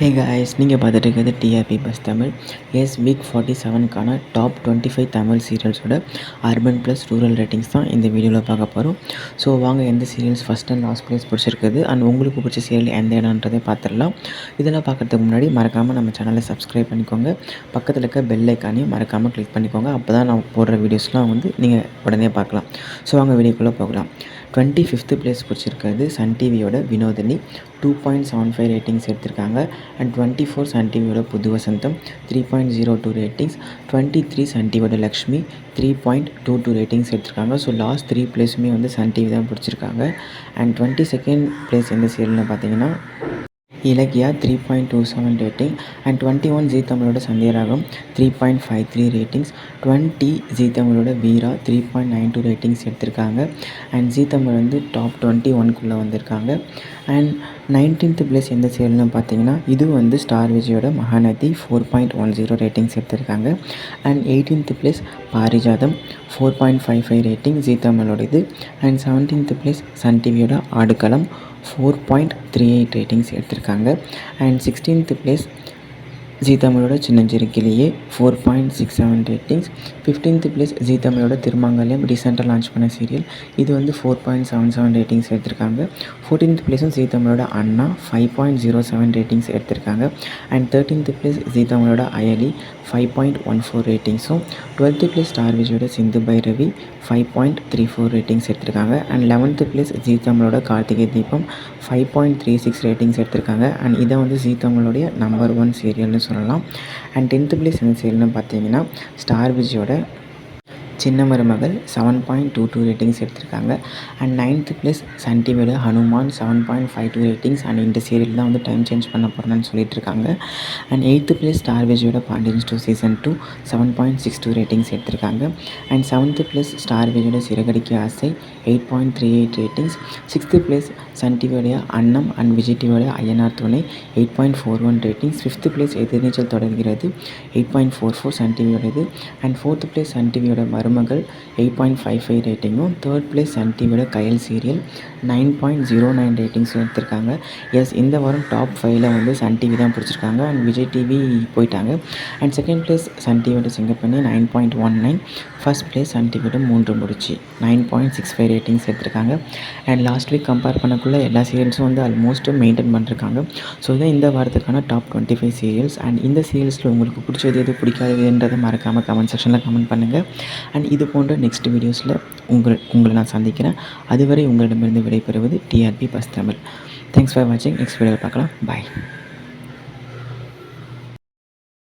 Hey guys நீங்கள் பார்த்துட்டு இருக்கிறது டிஆர்பி பஸ் தமிழ் எஸ் வீக் ஃபார்ட்டி செவனுக்கான டாப் டுவெண்ட்டி ஃபைவ் தமிழ் சீரியல்ஸோட அர்பன் ப்ளஸ் ரூரல் ரேட்டிங்ஸ் தான் இந்த வீடியோவில் பார்க்க போகிறோம் ஸோ வாங்க எந்த serials first and last place பிடிச்சிருக்குது? அண்ட் உங்களுக்கு பிடிச்ச சீரியல் எந்த இடம்ன்றதை பார்த்துடலாம். இதெல்லாம் பார்க்குறதுக்கு முன்னாடி மறக்காமல் நம்ம சேனலை சப்ஸ்கிரைப் பண்ணிக்கோங்க. பக்கத்தில் இருக்க பெல் ஐக்கானையும் மறக்காமல் கிளிக் பண்ணிக்கோங்க. அப்போ தான் நான் போடுற வீடியோஸ்லாம் வந்து நீங்கள் உடனே பார்க்கலாம். ஸோ வாங்க வீடியோக்குள்ளே போகலாம். டுவெண்ட்டி ஃபிஃப்த்து ப்ளேஸ் பிடிச்சிருக்கிறது சன் டிவியோட Vinodhini. Two point seven five ratings எடுத்திருக்காங்க. அண்ட் டுவெண்ட்டி ஃபோர் சன் டிவியோட Pudhu Vasantham three point zero two ratings twenty three Sun டிவியோட Lakshmi three point two two ratings எடுத்திருக்காங்க. ஸோ லாஸ்ட் த்ரீ பிளேஸுமே வந்து Sun TV தான் பிடிச்சிருக்காங்க. And twenty second place எந்த சீரியல்னு பார்த்தீங்கன்னா Ilakkiya three point two seven rating and twenty one Zee தமிழோட Sandhyaragam three point five three ratings twenty Zee தமிழோட Veera three point nine two ratings எடுத்திருக்காங்க. அண்ட் ஜி தமிழ் வந்து top twenty ஒன்குள்ளே வந்திருக்காங்க. And nineteenth place எந்த சீரியல்னு பார்த்தீங்கன்னா இது வந்து ஸ்டார் விஜயோட Mahanadhi four point one zero ratings எடுத்திருக்காங்க. And eighteenth place Parijatham four point five five rating Zee தமிழோட இது அண்ட் செவன்டீன்த் பிளேஸ் சன் டிவியோட Aadukalam four point three eight ratings எடுத்திருக்காங்க. அண்ட் சிக்ஸ்டீன்த் பிளேஸ் ஜி தமிழோட Chinnanchiru Kiliye four point six seven ratings fifteenth place Zee தமிழோட திருமாங்கல்யம் ரீசெண்டாக launch பண்ண serial இது வந்து four point seven seven ratings எடுத்திருக்காங்க. Fourteenth ப்ளேஸும் ஜி தமிழோட Anna five point zero seven ratings எடுத்திருக்காங்க. அண்ட் தேர்ட்டீன்த் ப்ளேஸ் ஜி தமிழோட Ayali five point one four ரேட்டிங்ஸும் twelfth place star விஜயோட Sindhu Bhairavi five point three four ratings எடுத்திருக்காங்க. And eleventh place Zee தமிழோட Karthigai Deepam five point three six ratings எடுத்திருக்காங்க. And இதை வந்து Zee தமிழோடைய number one சீரியல்னு சொல்லலாம். அண்ட் டென்த்து ப்ளேஸ் என்ன செய்யணும்னு பார்த்தீங்கன்னா ஸ்டார் விஜயோட Chinna Marumagal seven point two two ratings எடுத்திருக்காங்க. அண்ட் நைன்த்து ப்ளஸ் சன் டிவியோட Hanuman seven point five two ratings and இந்த சீரியல் தான் வந்து டைம் சேஞ்ச் பண்ண போகிறேன்னு சொல்லிட்டு இருக்காங்க அண்ட் எயித்து ப்ளஸ் ஸ்டார் விஜயோட Pandians two season two seven point six two ratings எடுத்திருக்காங்க அண்ட் செவன்த்து ப்ளஸ் ஸ்டார் விஜயோட Siragadikka Aasai eight point three eight ratings sixth plus Sun டிவியோடைய Annam and Vijay டிவியோட ஐஎன்ஆர் துணை eight point four one ratings fifth place Ethirneechal Thodargiradhu eight point four four Sun டிவியோடது and fourth place Sun டிவியோட Marumagal eight point five five ரேட்டிங்கும் third place Sun டிவியோட Kayal serial nine point zero nine ratings எடுத்திருக்காங்க. S இந்த வாரம் top ஃபைவ்ல வந்து Sun TV தான் பிடிச்சிருக்காங்க. And Vijay TV போயிட்டாங்க. அண்ட் செகண்ட் பிளேஸ் சன் டிவியோட Singappenne nine point one nine. First place Sun டிவியோட Moondru Mudichu. Nine point six five ratings எடுத்திருக்காங்க. அண்ட் லாஸ்ட் வீக் கம்பேர் பண்ணக்குள்ள எல்லா சீரியல்ஸும் வந்து ஆல்மோஸ்ட் மெயின்டைன் பண்ணிருக்காங்க. ஸோ இதான் இந்த வாரத்துக்கான top twenty five serials and இந்த சீரியல்ஸில் உங்களுக்கு பிடிச்சது எது பிடிக்காததுன்றதை மறக்காமல் கமெண்ட் செக்ஷனில் கமெண்ட் பண்ணுங்கள் அண்ட் இது போன்ற நெக்ஸ்ட் வீடியோஸில் உங்கள் உங்களை நான் சந்திக்கிறேன். அதுவரை உங்களிடமிருந்து விடைபெறுவது TRP buzz Tamil. Thanks for வாட்சிங் நெக்ஸ்ட் வீடியோவில் பார்க்கலாம். பாய்